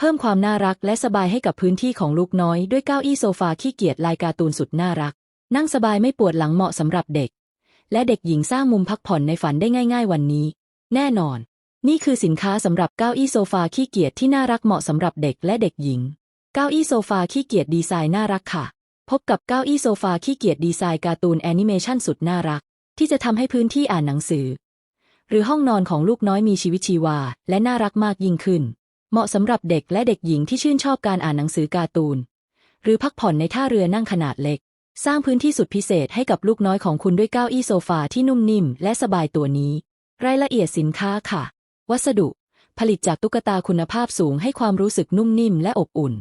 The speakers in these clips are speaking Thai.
เพิ่มความน่ารักและสบายให้กับพื้นที่ของลูกน้อยด้วยเก้าอี้โซฟาขี้เกียจลายการ์ตูนสุดน่ารัก นั่งสบายไม่ปวดหลังเหมาะสำหรับเด็ก และเด็กหญิงสร้างมุมพักผ่อนในฝันได้ง่าย ๆ วันนี้ แน่นอน นี่คือสินค้าสำหรับเก้าอี้โซฟาขี้เกียจที่น่ารักเหมาะสำหรับเด็กและเด็กหญิง เก้าอี้โซฟาขี้เกียจดีไซน์น่ารักค่ะ พบกับเก้าอี้โซฟาขี้เกียจดีไซน์การ์ตูนแอนิเมชันสุดน่ารัก ที่จะทำให้พื้นที่อ่านหนังสือ หรือห้องนอนของลูกน้อยมีชีวิตชีวา และน่ารักมากยิ่งขึ้น เหมาะสำหรับเด็กและเด็กหญิงที่ชื่นชอบการอ่านหนังสือการ์ตูน หรือพักผ่อนในท่าเรือนั่งขนาดเล็ก สร้างพื้นที่สุดพิเศษให้กับลูกน้อยของคุณด้วยเก้าอี้โซฟาที่นุ่มนิ่มและสบายตัวนี้ รายละเอียดสินค้าค่ะ วัสดุ ผลิตจากตุ๊กตาคุณภาพสูงให้ความรู้สึกนุ่มนิ่มและอบอุ่น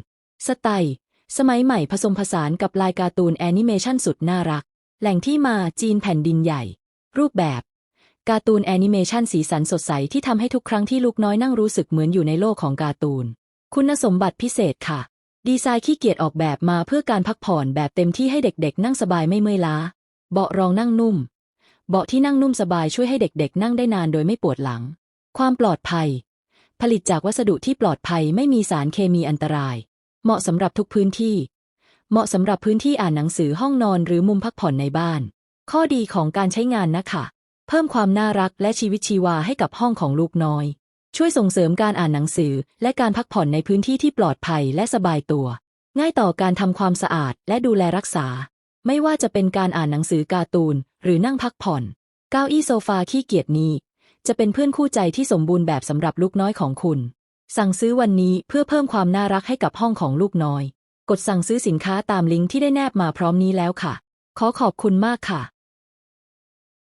สไตล์ สมัยใหม่ผสมผสานกับลายการ์ตูนแอนิเมชันสุดน่ารัก แหล่งที่มาจีนแผ่นดินใหญ่ รูปแบบ การ์ตูนแอนิเมชันสีสันสดใสที่ทำให้ทุกครั้งที่ลูกน้อยนั่งรู้สึกเหมือนอยู่ในโลกของการ์ตูน คุณสมบัติพิเศษค่ะ ดีไซน์ขี้เกียจออกแบบมาเพื่อการพักผ่อนแบบเต็มที่ให้เด็กๆ นั่งสบายไม่เมื่อยล้า เบาะรองนั่งนุ่ม เบาะที่นั่งนุ่มสบายช่วยให้เด็กๆ นั่งได้นานโดยไม่ปวดหลัง ความปลอดภัย ผลิตจากวัสดุที่ปลอดภัยไม่มีสารเคมีอันตราย เหมาะสำหรับทุกพื้นที่ เหมาะสำหรับพื้นที่อ่านหนังสือห้องนอนหรือมุมพักผ่อนในบ้าน ข้อดีของการใช้งานนะคะ เพิ่มความน่ารักและชีวิตชีวาให้กับห้องของลูกน้อย ช่วยส่งเสริมการอ่านหนังสือ และการพักผ่อนในพื้นที่ที่ปลอดภัยและสบายตัว ง่ายต่อการทำความสะอาดและดูแลรักษา ไม่ว่าจะเป็นการอ่านหนังสือการ์ตูน หรือนั่งพักผ่อน เก้าอี้โซฟาขี้เกียจนี้ จะเป็นเพื่อนคู่ใจที่สมบูรณ์แบบสำหรับลูกน้อยของคุณ สั่งซื้อวันนี้เพื่อเพิ่มความน่ารักให้กับห้องของลูกน้อย กดสั่งซื้อสินค้าตามลิงก์ที่ได้แนบมาพร้อมนี้แล้วค่ะ ขอขอบคุณมากค่ะ